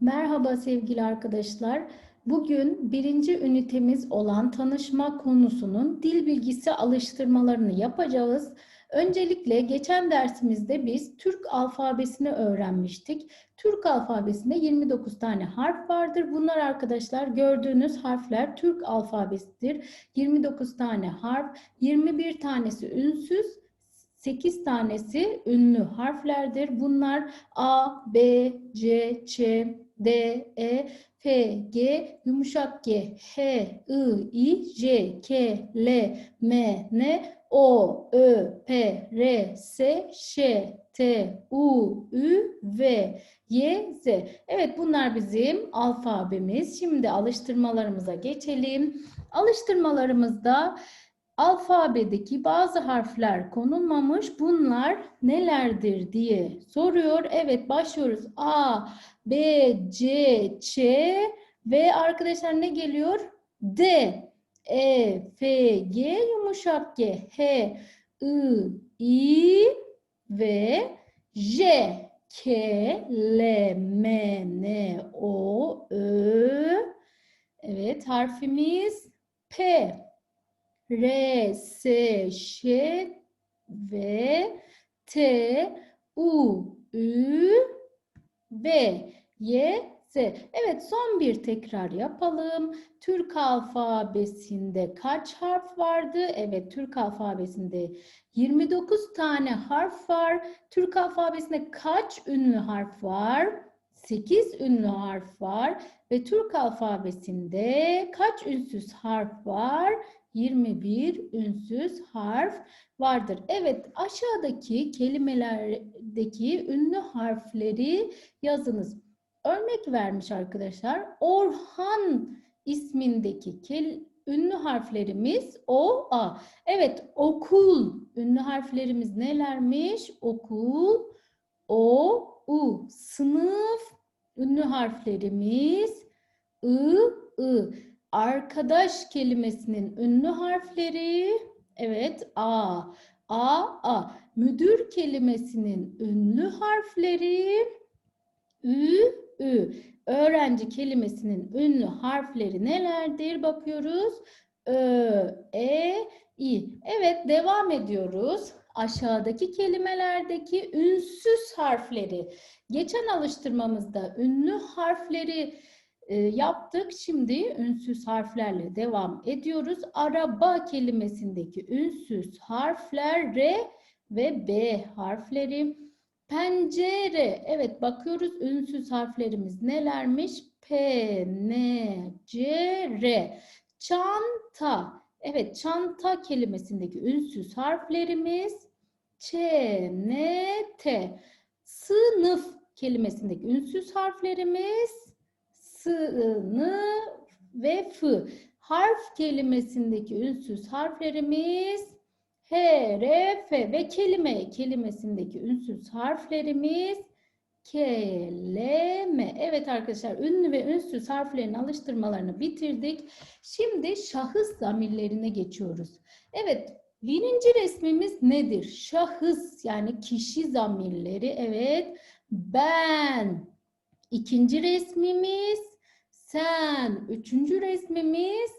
Merhaba sevgili arkadaşlar. Bugün birinci ünitemiz olan tanışma konusunun dil bilgisi alıştırmalarını yapacağız. Öncelikle geçen dersimizde biz Türk alfabesini öğrenmiştik. Türk alfabesinde 29 tane harf vardır. Bunlar arkadaşlar gördüğünüz harfler Türk alfabesidir. 29 tane harf, 21 tanesi ünsüz, 8 tanesi ünlü harflerdir. Bunlar A, B, C, Ç, D, E, F, G, yumuşak G, H, I, I, J, K, L, M, N, O, Ö, P, R, S, Ş, T, U, Ü, V, Y, Z. Evet bunlar bizim alfabemiz. Şimdi alıştırmalarımıza geçelim. Alıştırmalarımızda alfabedeki bazı harfler konulmamış. Bunlar nelerdir diye soruyor. Evet başlıyoruz. A, B, C, Ç ve arkadaşlar ne geliyor? D, E, F, G, yumuşak G, H, I, I ve J, K, L, M, N, O, Ö. Evet harfimiz P. R, S, Ş ve T, U, Ü, B, Y, Z. Evet son bir tekrar yapalım. Türk alfabesinde kaç harf vardı? Evet Türk alfabesinde 29 tane harf var. Türk alfabesinde kaç ünlü harf var? 8 ünlü harf var ve Türk alfabesinde kaç ünsüz harf var? 21 ünsüz harf vardır. Evet aşağıdaki kelimelerdeki ünlü harfleri yazınız. Örnek vermiş arkadaşlar. Orhan ismindeki kel ünlü harflerimiz O, A. Evet okul ünlü harflerimiz nelermiş? Okul, O, U. Sınıf ünlü harflerimiz I, I. Arkadaş kelimesinin ünlü harfleri evet A. A, A. Müdür kelimesinin ünlü harfleri Ü, Ü. Öğrenci kelimesinin ünlü harfleri nelerdir? Bakıyoruz. Ö, E, İ. Evet devam ediyoruz. Aşağıdaki kelimelerdeki ünsüz harfleri. Geçen alıştırmamızda ünlü harfleri e, yaptık. Şimdi ünsüz harflerle devam ediyoruz. Araba kelimesindeki ünsüz harfler R ve B harfleri. Pencere. Evet bakıyoruz ünsüz harflerimiz nelermiş? P, N, C, R. Çanta. Evet çanta kelimesindeki ünsüz harflerimiz Ç, N, T. Sınıf kelimesindeki ünsüz harflerimiz sınıf ve f. Harf kelimesindeki ünsüz harflerimiz H, R, F ve kelime kelimesindeki ünsüz harflerimiz K, L, M. Evet arkadaşlar ünlü ve ünsüz harflerin alıştırmalarını bitirdik. Şimdi şahıs zamirlerine geçiyoruz. Evet birinci resmimiz nedir? Şahıs yani kişi zamirleri. Evet ben. İkinci resmimiz sen. Üçüncü resmimiz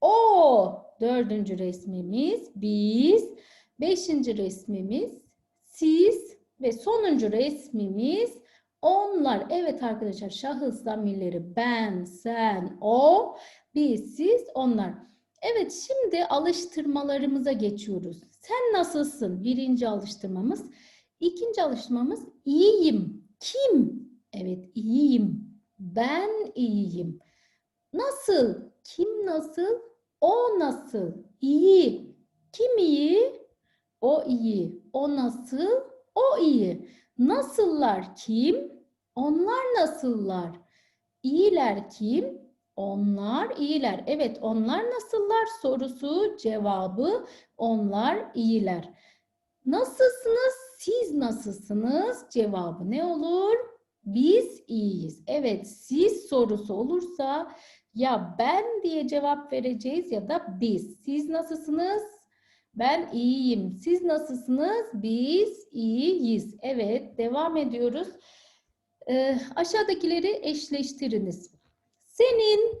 o. Dördüncü resmimiz biz. Beşinci resmimiz siz. Ve sonuncu resmimiz onlar. Evet arkadaşlar şahıs zamirleri ben, sen, o, biz, siz, onlar. Evet şimdi alıştırmalarımıza geçiyoruz. Sen nasılsın? Birinci alıştırmamız. İkinci alıştırmamız iyiyim. Kim? Evet iyiyim. Ben iyiyim. Nasıl? Kim nasıl? O nasıl? İyi. Kim iyi? O iyi. O nasıl? O iyi. Nasıllar kim? Onlar nasıllar? İyiler kim? Onlar iyiler. Evet, onlar nasıllar sorusu cevabı onlar iyiler. Nasılsınız? Siz nasılsınız? Cevabı ne olur? Biz iyiyiz. Evet, siz sorusu olursa ya ben diye cevap vereceğiz ya da biz. Siz nasılsınız? Ben iyiyim. Siz nasılsınız? Biz iyiyiz. Evet, devam ediyoruz. Ee, aşağıdakileri eşleştiriniz. Senin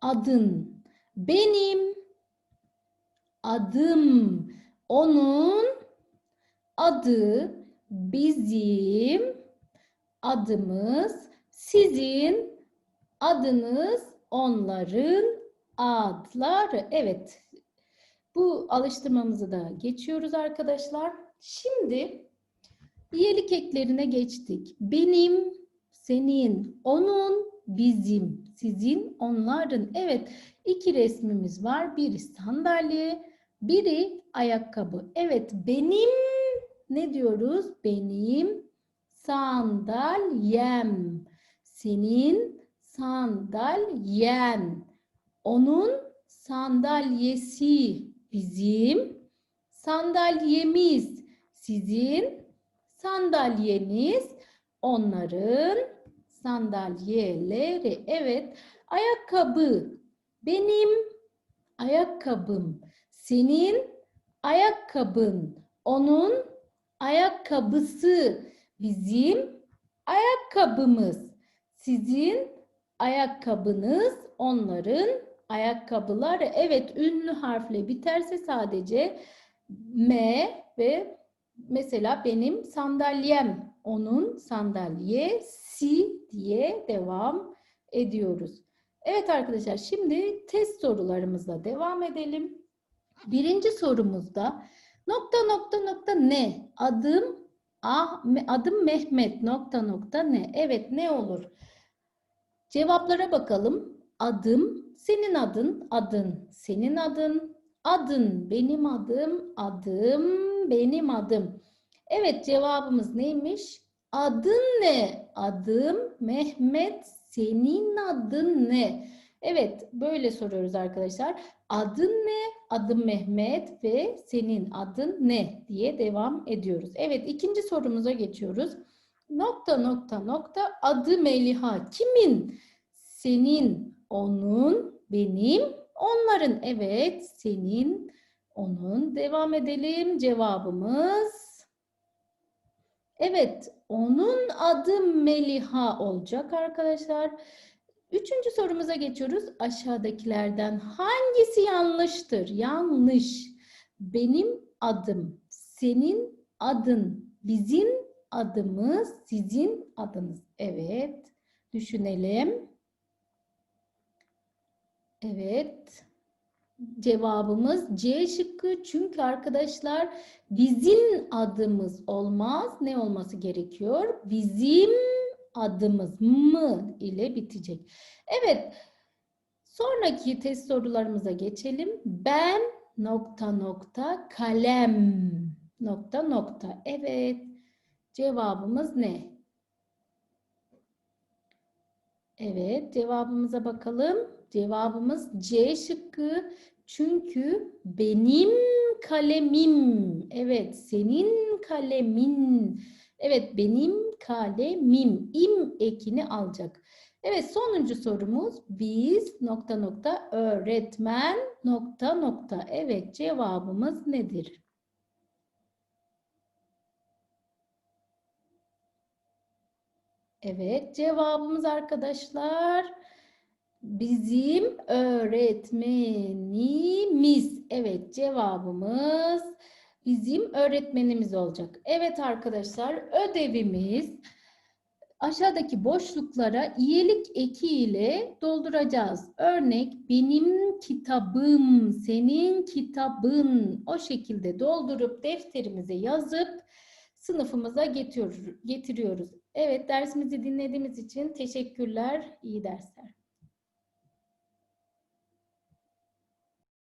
adın, benim adım, onun adı, bizim adımız, sizin adınız, onların adları. Evet. Bu alıştırmamızı da geçiyoruz arkadaşlar. Şimdi iyilik eklerine geçtik. Benim, senin, onun, bizim, sizin, onların. Evet, iki resmimiz var. Biri sandalye, biri ayakkabı. Evet, benim ne diyoruz? Benim sandalyem. Senin sandalyen. Onun sandalyesi. Bizim sandalyemiz. Sizin sandalyeniz. Onların sandalyeleri. Evet. Ayakkabı. Benim ayakkabım. Senin ayakkabın. Onun ayakkabısı. Bizim ayakkabımız. Sizin ayakkabınız. Onların ayakkabıları. Evet ünlü harfle biterse sadece M ve mesela benim sandalyem, onun sandalyesi diye devam ediyoruz. Evet arkadaşlar şimdi test sorularımızla devam edelim. Birinci sorumuzda nokta nokta nokta ne? Adım ah, adım Mehmet nokta nokta ne? Evet ne olur? Cevaplara bakalım. Adım, senin adın, adın, senin adın, adın, benim adım, adım, benim adım. Evet cevabımız neymiş? Adın ne? Adım Mehmet, senin adın ne? Evet böyle soruyoruz arkadaşlar. Adın ne? Adım Mehmet ve senin adın ne diye devam ediyoruz. Evet ikinci sorumuza geçiyoruz. Nokta nokta nokta adı Meliha. Kimin? Senin, onun, benim, onların. Evet senin, onun. Devam edelim. Cevabımız Evet, onun adı Meliha olacak arkadaşlar. Üçüncü sorumuza geçiyoruz. Aşağıdakilerden hangisi yanlıştır? Yanlış. Benim adım, senin adın, bizim adımız, sizin adınız. Evet, düşünelim. Evet. Cevabımız C şıkkı. Çünkü arkadaşlar bizim adımız olmaz. Ne olması gerekiyor? Bizim adımız mı ile bitecek. Evet. Sonraki test sorularımıza geçelim. Ben nokta nokta kalem nokta nokta. Evet. Cevabımız ne? Evet, cevabımıza bakalım. Cevabımız C şıkkı. Çünkü benim kalemim. Evet, senin kalemin. Evet, benim kalemim. İm ekini alacak. Evet, sonuncu sorumuz. Biz nokta nokta öğretmen nokta nokta. Evet, cevabımız nedir? Evet, cevabımız arkadaşlar bizim öğretmenimiz. Evet, cevabımız bizim öğretmenimiz olacak. Evet arkadaşlar, ödevimiz aşağıdaki boşluklara iyilik eki ile dolduracağız. Örnek benim kitabım, senin kitabın o şekilde doldurup defterimize yazıp sınıfımıza getiriyoruz. Evet dersimizi dinlediğimiz için teşekkürler. İyi dersler.